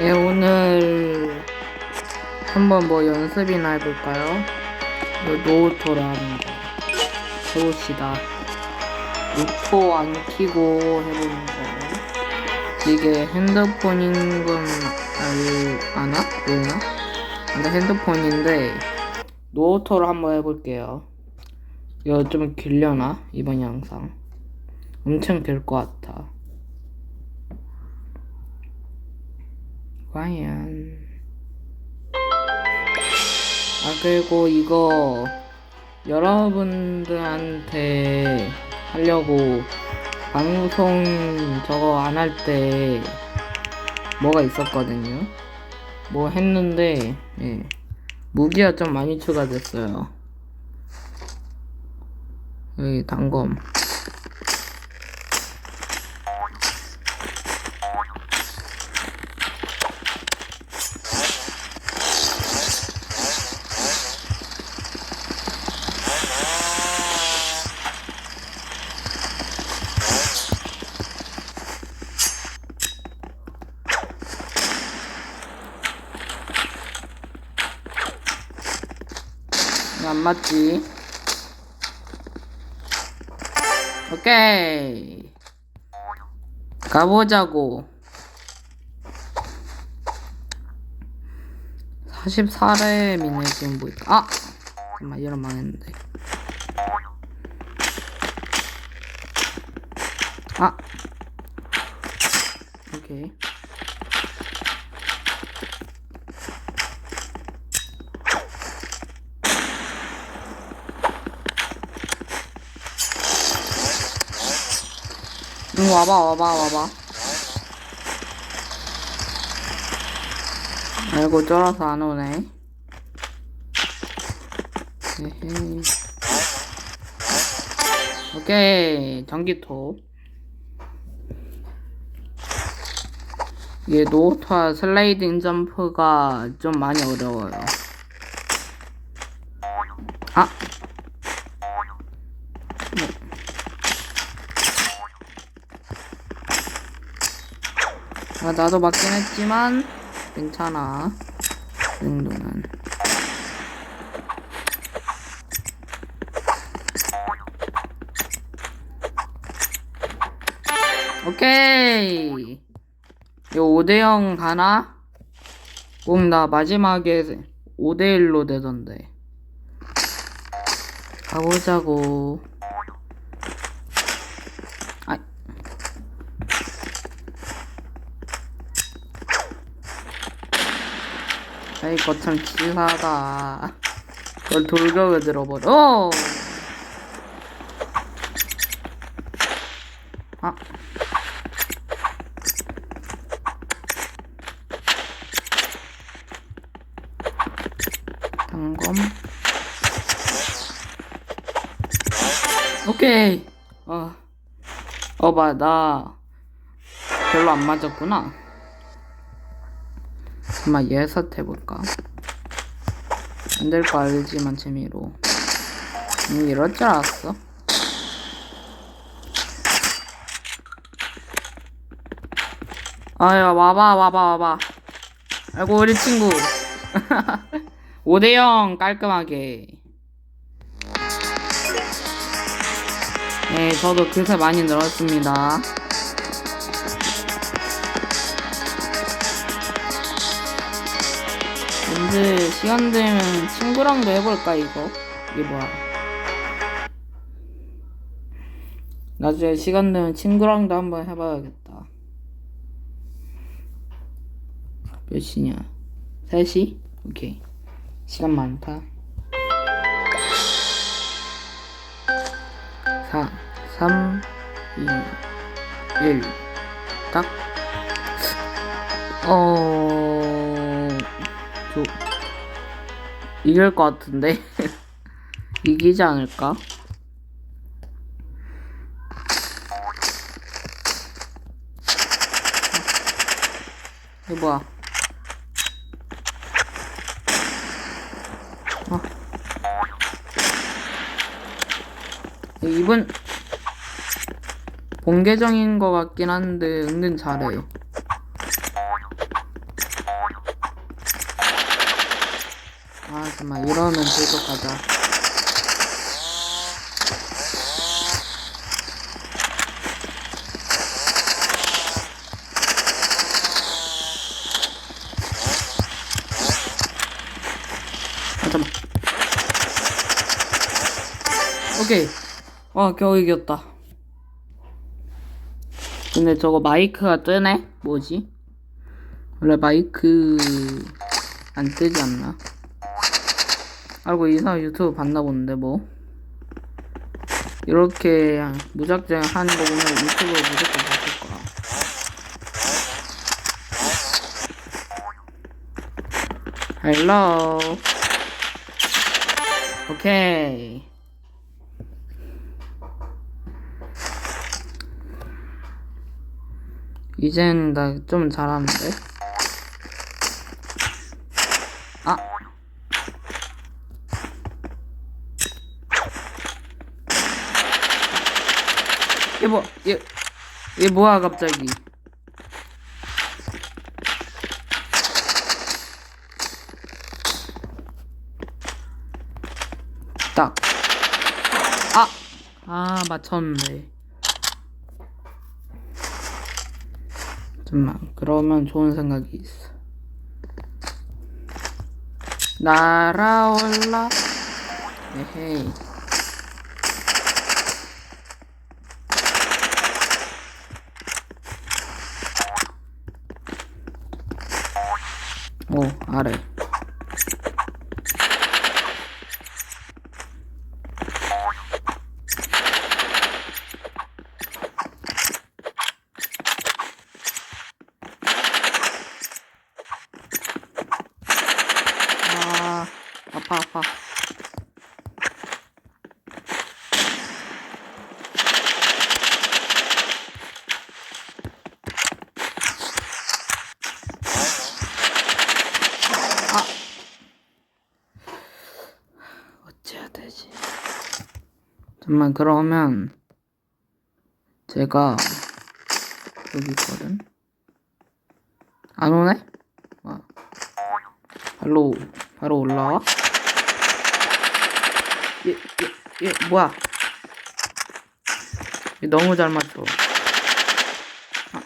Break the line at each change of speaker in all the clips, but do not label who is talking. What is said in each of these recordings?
예, 오늘 한번 뭐 연습이나 해볼까요? 뭐 노토를 하는 거. 해봅시다. 노토 안 키고 해보는 거. 이게 핸드폰인 건 알, 아나? 모르나? 근데 핸드폰인데, 노토를 한번 해볼게요. 이거 좀 길려나? 이번 영상. 엄청 길 것 같아. 과연. 아 그리고 이거 여러분들한테 하려고 방송 저거 안 할 때 뭐가 있었거든요. 뭐 했는데 예. 무기가 좀 많이 추가됐어요. 여기 단검 맞지? 오케이. 가보자고. 44렘이네, 지금 보니까. 아! 잠깐만, 이런 망했는데. 아! 오케이. 응, 와봐, 와봐, 와봐. 아이고, 쫄아서 안 오네. 오케이, 전기톱. 이게 노트와 슬라이딩 점프가 좀 많이 어려워요. 나도 맞긴 했지만 괜찮아. 이 정도는. 오케이. 이거 5대0 가나? 꼭나 마지막에 5대1로 되던데. 가보자고. 아이 거참 치사하다. 그걸 돌격을 들어버려. 어! 아. 단검. 오케이. 어. 어, 봐, 나 별로 안 맞았구나. 한번 예샷 해볼까? 안 될 거 알지만 재미로. 음, 이럴 줄 알았어. 아야, 와봐, 와봐, 와봐. 아이고, 우리 친구. 5대0 깔끔하게. 네, 저도 그새 많이 늘었습니다. 언제 시간 되면 친구랑도 해볼까 이거? 이게 뭐야? 나중에 시간 되면 친구랑도 한번 해봐야겠다. 몇 시냐? 3시? 오케이. 시간 많다. 4 3 2 1 딱. 어... 저... 이길 것 같은데? 이기지 않을까? 이거 뭐야? 어. 이분 본계정인 것 같긴 한데 은근 잘해. 정말 이러면 불독하자 아 잠깐 오케이 와 겨우 이겼다 근데 저거 마이크가 뜨네? 뭐지? 원래 마이크 안 뜨지 않나? 알고 이상 유튜브 봤나 본데 뭐. 이렇게 무작정 하는 거 보면 유튜브로 무조건 봤을 거야. 헬로 오케이 이젠 나 좀 잘하는데 뭐, 얘, 얘 뭐야, 갑자기. 딱. 아! 아, 맞췄네. 잠깐만, 그러면 좋은 생각이 있어. 날아올라. 에헤이. 오, 아래. 아, 아파, 아파. 아. 어찌해야 되지? 잠만 그러면 제가 여기 있거든. 안 오네? 와. 바로 바로 올라와? 얘, 얘, 얘 뭐야? 얘 너무 잘 맞춰. 아.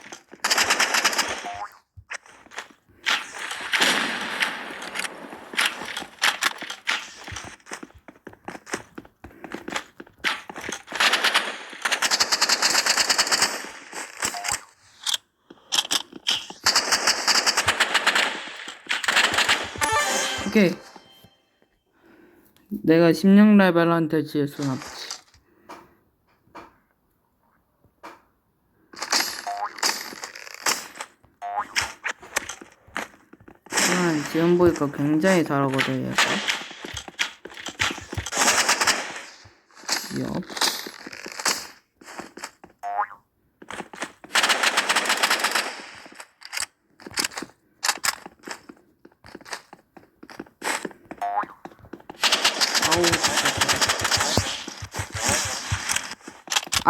오케이. 내가 16레벨한테 지을 순 없지. 하지만 지금 보니까 굉장히 잘하거든, 얘가. 옆.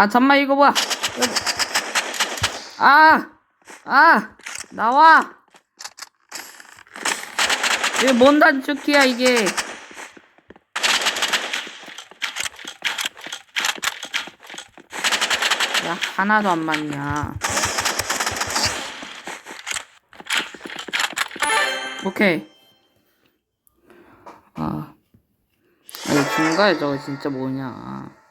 아, 잠만, 이거 뭐야? 이거- 아! 아! 나와! 이게 뭔 단축키야, 이게. 야, 하나도 안 맞냐. 오케이. 아. 아니, 중간에 저거 진짜 뭐냐.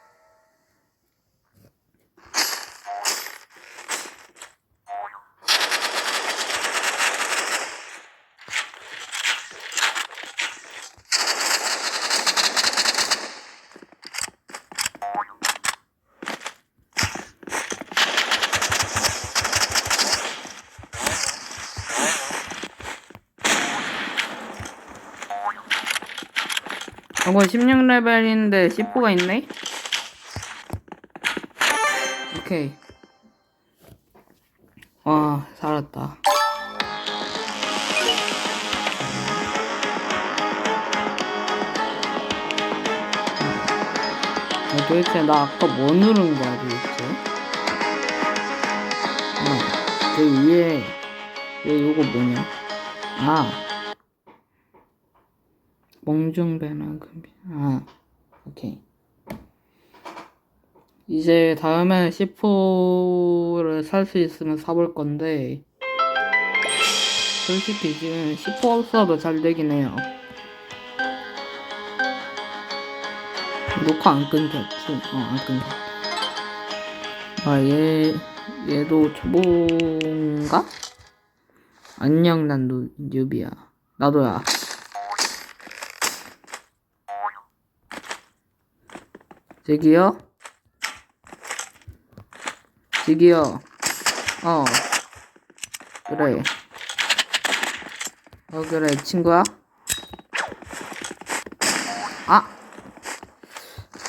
이거 16레벨인데 C4가 있네? 오케이. 와, 살았다. 아, 도대체 나 아까 뭐 누른 거야 도대체? 아, 그 위에 얘 요거 뭐냐? 아 몽중배나 금비. 아, 오케이. 이제 다음에 C4를 살 수 있으면 사볼 건데, 솔직히 지금 C4 없어도 잘 되긴 해요. 녹화 안 끊겼지? 어, 안 끊겼. 아, 얘, 얘도 초보인가? 안녕, 난 누, 뉴비야. 나도야. 저기요? 저기요. 어. 그래. 어, 그래, 친구야? 아!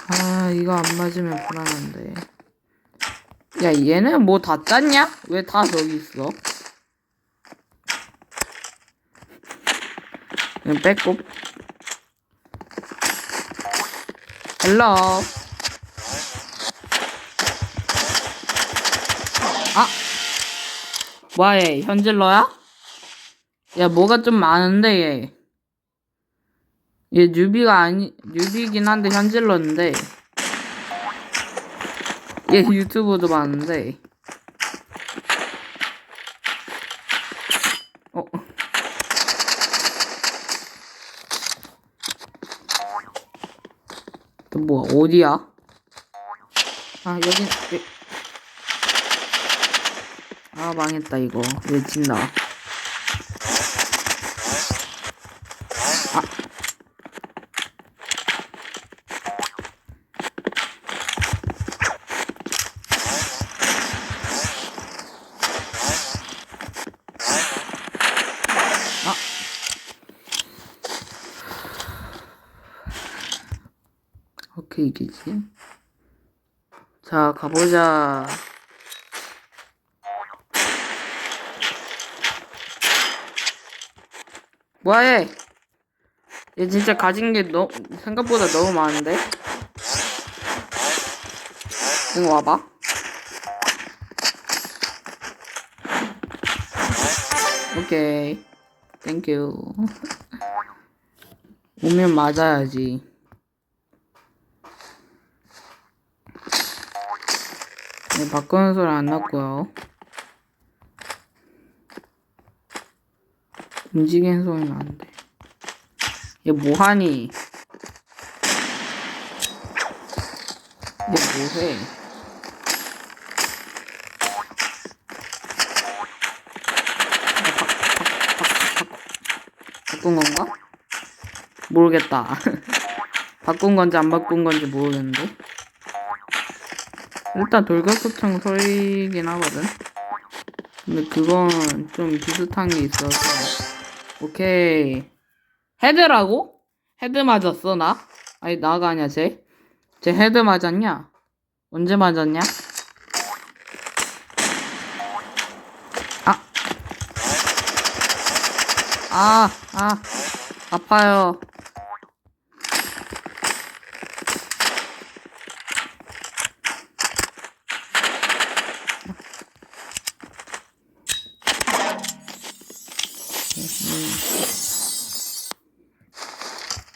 아, 이거 안 맞으면 불안한데. 야, 얘는 뭐 다 짰냐? 왜 다 저기 있어? 그냥 뺏고. 헬로. 아! 뭐야, 얘, 현질러야? 야, 뭐가 좀 많은데, 얘. 얘 뉴비가 아니, 뉴비긴 한데 현질러인데. 얘 유튜브도 많은데. 어. 또 뭐야, 어디야? 아, 여긴, 여... 아, 망했다, 이거. 얘 진다. 어떻게 이기지? 자, 가보자. 뭐해? 얘 진짜 가진 게 너, 생각보다 너무 많은데? 응, 와봐. 오케이. 땡큐. 오면 맞아야지. 네, 바꾸는 소리 안 났고요. 움직이는 소리 나는데. 얘 뭐하니? 얘 뭐해? 바꾼 건가? 모르겠다. 바꾼 건지 안 바꾼 건지 모르겠는데. 일단 돌격소총 소리긴 하거든. 근데 그건 좀 비슷한 게 있어서. 오케이. 헤드라고? 헤드 맞았어, 나? 아니, 나가 아니야, 쟤? 쟤 헤드 맞았냐? 언제 맞았냐? 아. 아, 아. 아파요.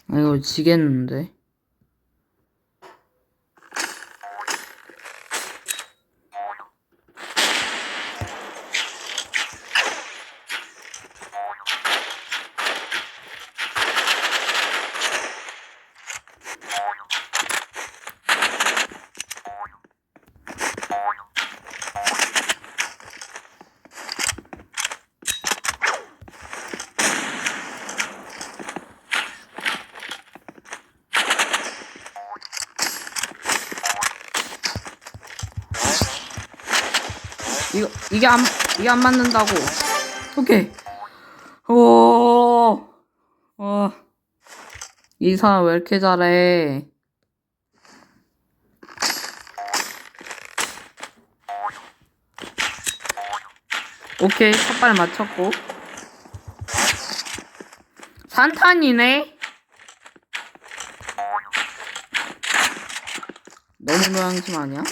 아, 이거 지겠는데? 이게 안 이게 안 맞는다고. 오케이. 오. 와. 이 사람 왜 이렇게 잘해? 오케이, 첫발 맞췄고. 산탄이네? 너무 노양심 아니야?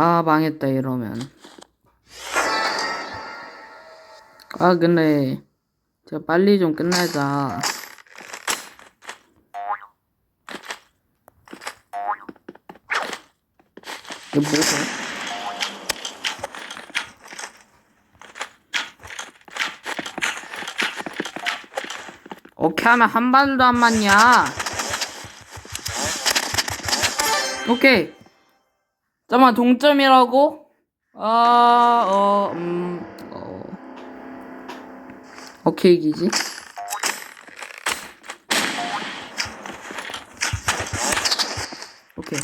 아 망했다 이러면. 아 근데 진짜 빨리 좀 끝내자. 이게 뭐고? 오케이 하면 한 발도 안 맞냐? 오케이 잠깐만 동점이라고? 아, 어, 음, 어. 오케이, 이기지. 오케이.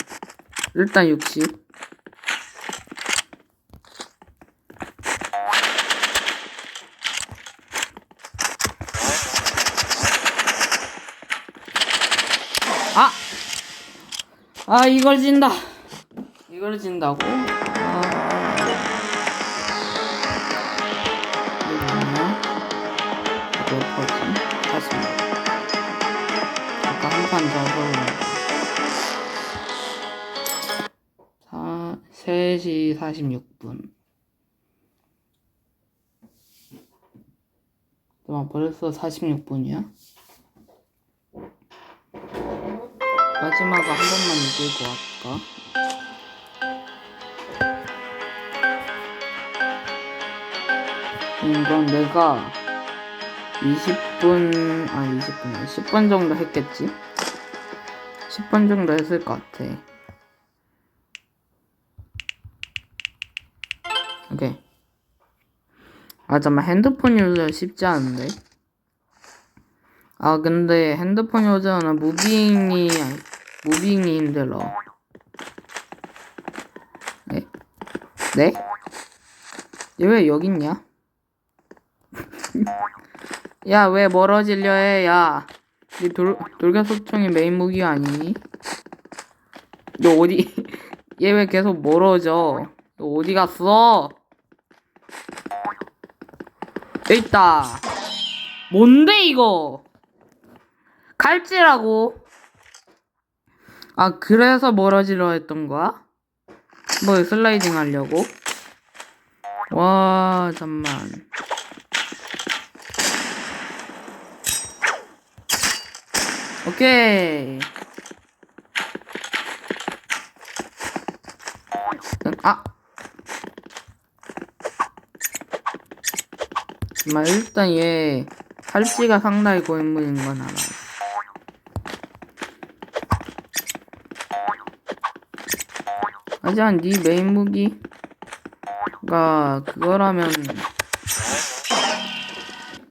일단 60. 아! 아, 이걸 진다. 이걸 진다고? 아... 이거 뭐지? 다시 아까 한판 잡으러 사... 3시 46분 잠깐 벌써 46분이야? 마지막으로 한 번만 이기고 할까? 이건 내가 20분, 아 20분, 아니 10분 정도 했겠지? 10분 정도 했을 것 같아. 오케이. 아, 잠깐만, 핸드폰 유저 쉽지 않은데? 아, 근데 핸드폰 유저는 무빙이, 무빙이 힘들어. 네? 네? 얘 왜 여기 있냐? 야, 왜 멀어지려 해, 야. 이 돌, 돌격소총이 메인 무기 아니니? 너 어디, 얘 왜 계속 멀어져? 너 어디 갔어? 있다. 뭔데, 이거? 칼찌라고. 아, 그래서 멀어지려 했던 거야? 뭐, 슬라이딩 하려고? 와, 잠만. 오케이. 응, 아. 정말 일단 얘 팔찌가 상당히 고인물인 건 알아. 하지만 네 메인 무기가 그거라면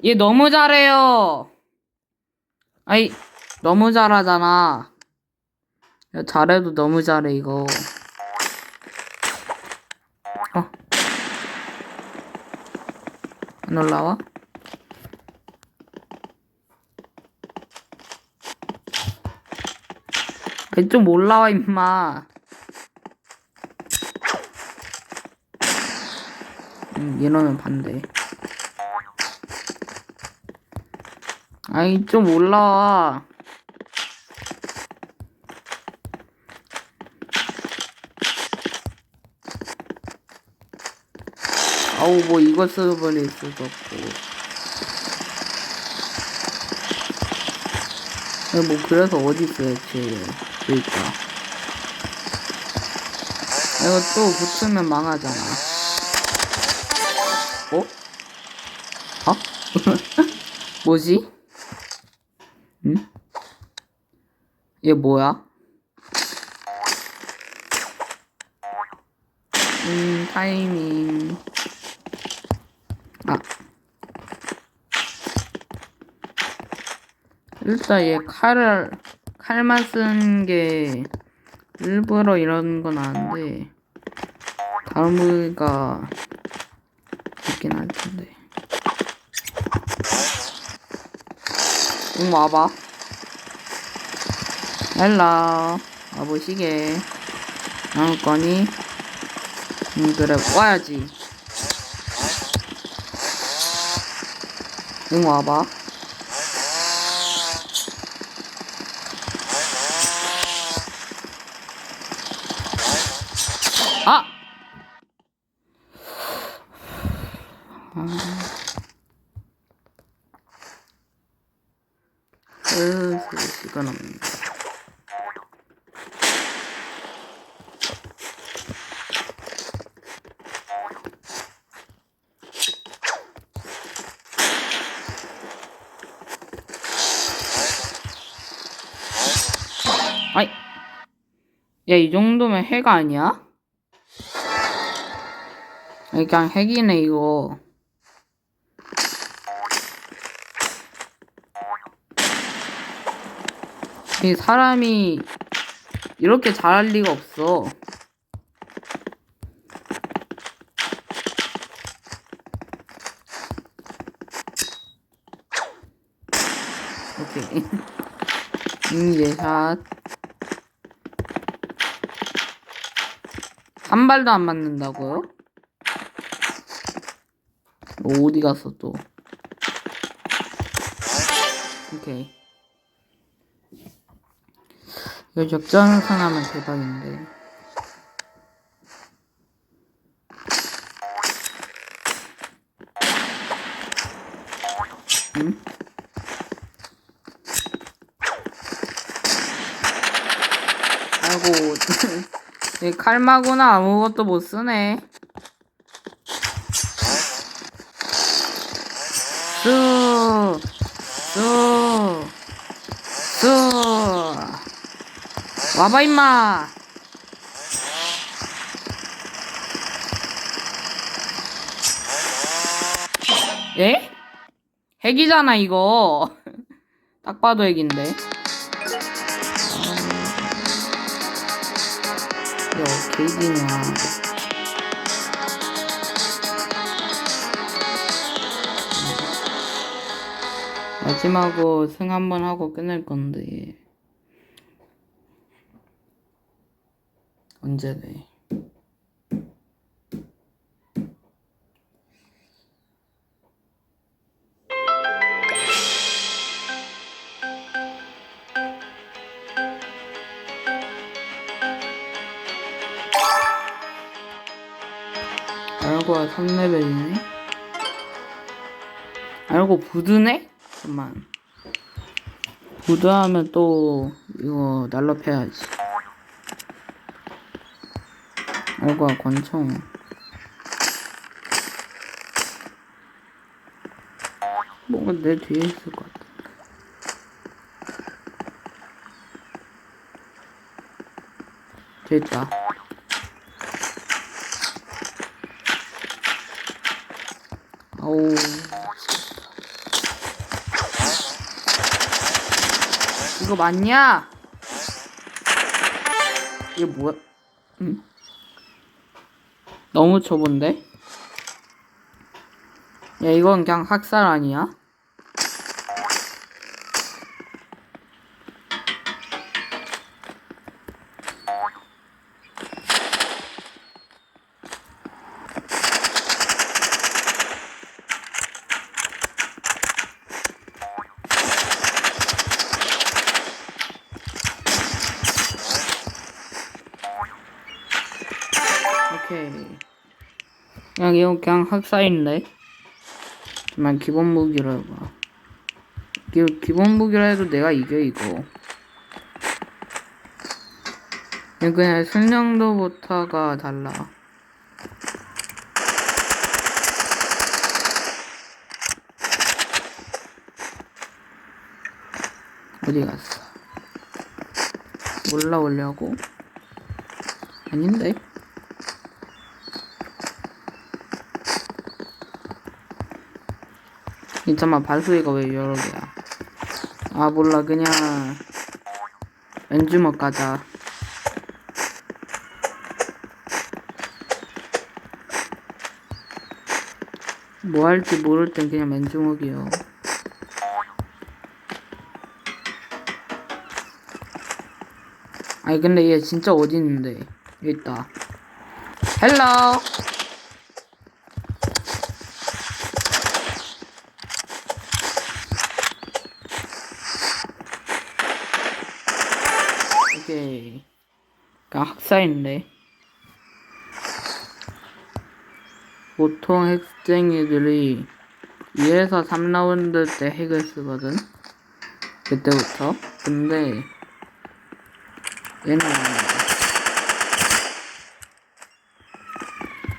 얘 너무 잘해요. 아이 너무 잘하잖아. 야, 잘해도 너무 잘해 이거. 어. 안 올라와? 왜좀 올라와 임마. 음, 얘는 반대. 아이 좀 올라와. 아우 뭐 이거 써버릴 수도 없고. 뭐 그래서 어디 있어요 제 그러니까. 이거 또 붙으면 망하잖아. 어? 어? 뭐지? 응? 얘 뭐야? 음, 타이밍. 아. 일단 얘 칼을, 칼만 쓴 게 일부러 이런 건 아닌데, 다음 무기가 있긴 할 텐데. 응, 와봐. 헬라. 와보시게. 나올 거니? 응, 그래. 와야지. 이거 와봐. 아! 아. 아 으, 시간 없네. 야, 이 정도면 핵 아니야? 아니, 그냥 핵이네, 이거. 이 사람이 이렇게 잘할 리가 없어. 오케이. 이제 샷. 한 발도 안 맞는다고요? 어디 갔어 또? 오케이. 이거 역전선 하면 대박인데. 응? 아이고, 이 칼마구나 아무것도 못 쓰네. 쑥, 쑥, 쑥. 와봐 임마. 예? 핵이잖아 이거. 딱 봐도 핵인데. 야, 개이냐. 마지막으로 승 한번 하고 끝낼 건데. 언제네. 3레벨이네. 알고 부드네? 잠깐만. 부드하면 또 이거 날라패야지. 알고가 권총. 뭔가 내 뒤에 있을 것 같아. 됐다. 아우. 이거 맞냐? 이게 뭐야? 응? 너무 좁은데? 야, 이건 그냥 학살 아니야? 오케이. 그냥 이거 그냥 학살인데. 정말 기본 무기로 해봐. 기, 기본 무기로 해도 내가 이겨 이거. 이거 그냥 승량도부터가 달라. 어디 갔어? 올라오려고? 아닌데? 잠깐만 발소리가 왜 여러 개야. 아 몰라. 그냥 왼주먹 가자. 뭐 할지 모를 땐 그냥 맨주먹이요. 아니 근데 얘 진짜 어디 있는데? 여기 있다. 헬로 이게 그냥 학사인데 보통 핵쟁이들이 2에서 3라운드 때 핵을 쓰거든. 그때부터. 근데 얘는.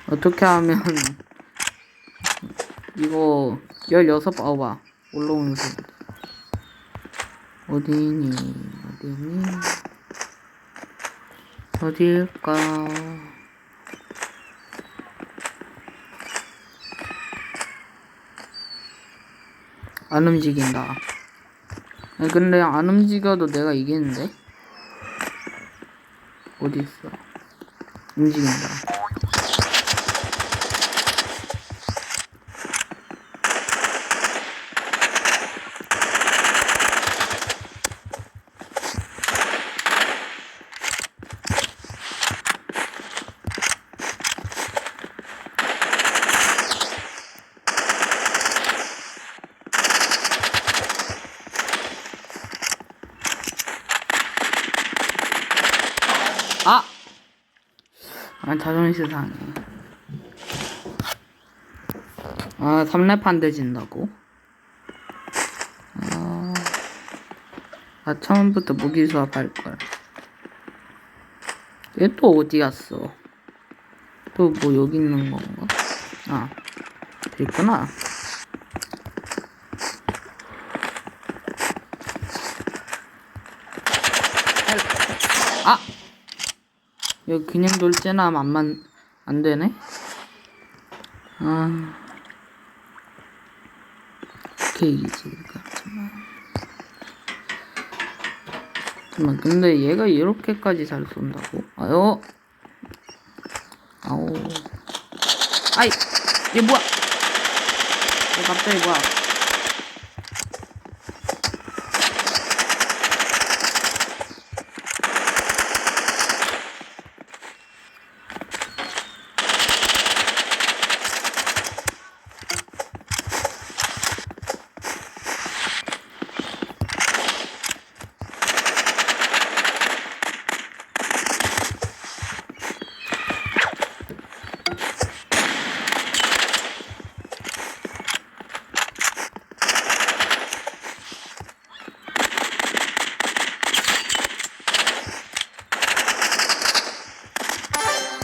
어떻게 하면 이거 16 봐봐. 올라오는 소 어디니? 어디니? 어딜까? 안 움직인다. 근데 안 움직여도 내가 이기는데? 어디 있어? 움직인다. 아! 상해. 아, 3렙 안 되진다고? 아, 아, 처음부터 무기 수업할 걸. 얘 또 어디 갔어? 또 뭐 여기 있는 건가? 아, 있구나. 아! 여기 그냥 돌진하면 안만 안 되네. 아, 이거 잠깐만. 잠깐만 근데 얘가 이렇게까지 잘 쏜다고? 아유, 아오, 아이, 얘 뭐야? 얘 갑자기 뭐야?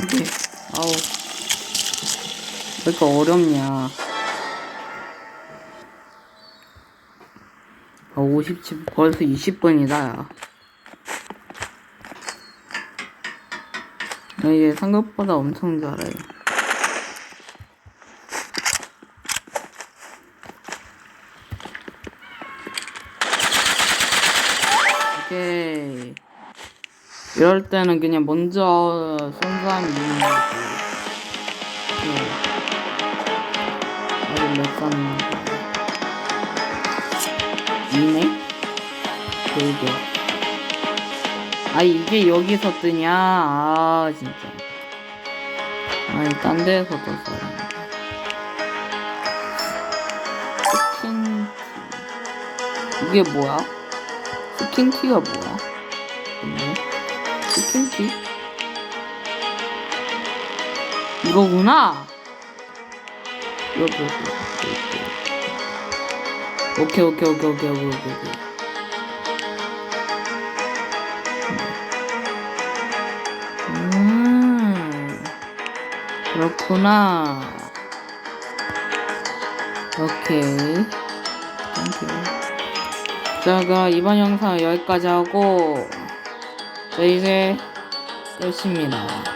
이게 아우 왜 이렇게 어렵냐. 아 50집 벌써 20분이다. 야나얘 생각보다 엄청 잘해. 오케이. 이럴 때는 그냥 먼저 쏜 사람이 이기는 거지. 쐈나? 이네? 그게. 아, 이게 여기서 뜨냐? 아, 진짜. 아니, 딴 데에서 떴어요. 스킨, 이게 뭐야? 스킨티가 뭐야? 스킨티? 이거구나. 여기 여기. 오케이 오케이 오케이 오케이 오케이 오케이. 음 그렇구나. 오케이. 자, 그럼 이번 영상 여기까지 하고 저 이제 끝입니다.